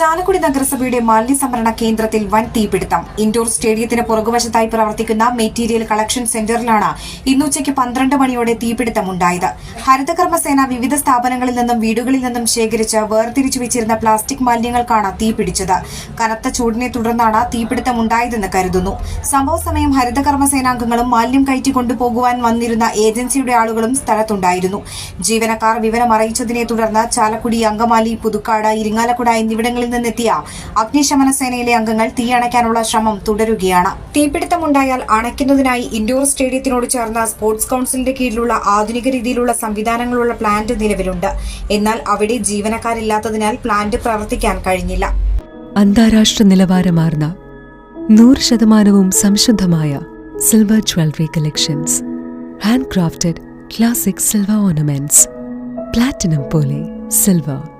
Chalakudy നഗരസഭയുടെ മാലിന്യ സംഭരണ കേന്ദ്രത്തിൽ വൻ തീപിടുത്തം. ഇൻഡോർ സ്റ്റേഡിയത്തിന് പുറകുവശത്തായി പ്രവർത്തിക്കുന്ന മെറ്റീരിയൽ കളക്ഷൻ സെന്ററിലാണ് ഇന്നുച്ചയ്ക്ക് പന്ത്രണ്ട് മണിയോടെ തീപിടുത്തം ഉണ്ടായത്. ഹരിതകർമ്മസേന വിവിധ സ്ഥാപനങ്ങളിൽ നിന്നും വീടുകളിൽ നിന്നും ശേഖരിച്ച് വേർതിരിച്ചു വെച്ചിരുന്ന പ്ലാസ്റ്റിക് മാലിന്യങ്ങൾക്കാണ് തീപിടിച്ചത്. കനത്ത ചൂടിനെ തുടർന്നാണ് തീപിടുത്തം ഉണ്ടായതെന്ന് കരുതുന്നു. സംഭവ സമയം ഹരിതകർമ്മസേനാംഗങ്ങളും മാലിന്യം കയറ്റി കൊണ്ടുപോകുവാൻ വന്നിരുന്ന ഏജൻസിയുടെ ആളുകളും സ്ഥലത്തുണ്ടായിരുന്നു. ജീവനക്കാർ വിവരം അറിയിച്ചതിനെ തുടർന്ന് ചാലക്കുടി അങ്കമാലി പുതുക്കാട് ഇരിങ്ങാലക്കുട എന്നിവിടങ്ങളിൽ നിന്നെത്തിയ അഗ്നിശമന സേനയിലെ അംഗങ്ങൾ തീയണയ്ക്കാനുള്ള ശ്രമം തുടരുകയാണ്. തീപിടുത്തമുണ്ടായാൽ അണയ്ക്കുന്നതിനായി ഇൻഡോർ സ്റ്റേഡിയത്തിനോട് ചേർന്ന സ്പോർട്സ് കൌൺസിലിന്റെ കീഴിലുള്ള ആധുനിക രീതിയിലുള്ള സംവിധാനങ്ങളുള്ള പ്ലാന്റ് നിലവിലുണ്ട്. എന്നാൽ അവിടെ ജീവനക്കാരില്ലാത്തതിനാൽ പ്ലാന്റ് പ്രവർത്തിക്കാൻ കഴിഞ്ഞില്ല. അന്താരാഷ്ട്ര നിലവാരമാർന്ന നൂറ് ശതമാനവും സംശുദ്ധമായ silver jewellery collections. Hand crafted classic silver ornaments. Platinum പോലെ silver.